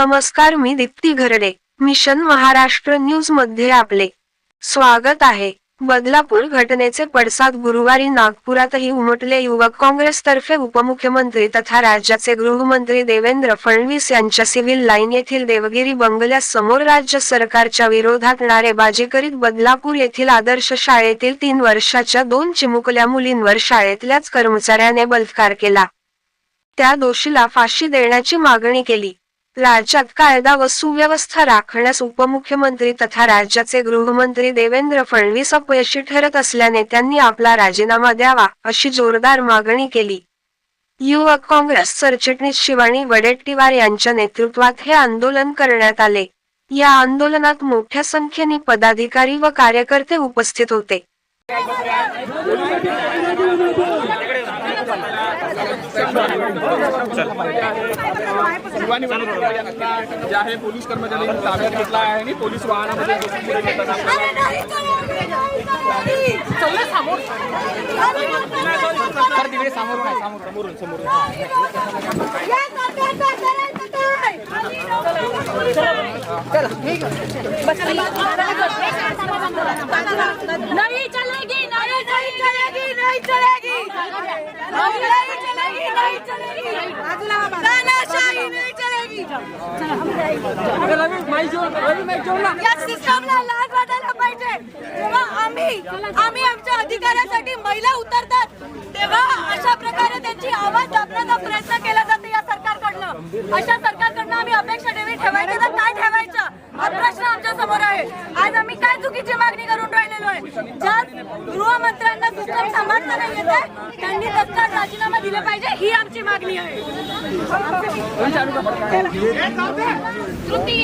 नमस्कार मी दीप्ती घरडे. मिशन महाराष्ट्र न्यूजमध्ये आपले स्वागत आहे. बदलापूर घटनेचे पडसाद गुरुवारी नागपुरातही उमटले. युवक काँग्रेसतर्फे उपमुख्यमंत्री तथा राज्याचे गृहमंत्री देवेंद्र फडणवीस यांच्या सिव्हिल लाईन येथील देवगिरी बंगल्यासमोर राज्य सरकारच्या विरोधात नारेबाजी करीत बदलापूर येथील आदर्श शाळेतील तीन वर्षाच्या दोन चिमुकल्या मुलींवर शाळेतल्याच कर्मचाऱ्याने बलात्कार केला. त्या दोषीला फाशी देण्याची मागणी केली. राज्यात कायदा व सुव्यवस्था राखण्यास उपमुख्यमंत्री तथा राज्याचे गृहमंत्री देवेंद्र फडणवीस अपयशी ठरत असल्याने त्यांनी आपला राजीनामा द्यावा अशी जोरदार मागणी केली. युवक काँग्रेस सरचिटणीस शिवानी वडेट्टीवार यांच्या नेतृत्वात हे आंदोलन करण्यात आले. या आंदोलनात मोठ्या संख्येने पदाधिकारी व कार्यकर्ते उपस्थित होते. ज्या हे। पोलीस कर्मचाऱ्यांनी ताब्यात घेतला आहे आणि पोलीस वाहनामध्ये आम्ही आम्ही आमच्या अधिकारासाठी महिला उतरतात. तेव्हा अशा प्रकारे त्यांची आवाज दाबण्याचा प्रयत्न केला जातो या सरकारकडनं. अशा सरकारकडनं आम्ही अपेक्षा ठेवी ठेवायचं मुख्यमंत्र्यांना सिस्टम सांभाळता नाही येत आहे. त्यांनी तत्काळ राजीनामा दिला पाहिजे ही आमची मागणी आहे. कृती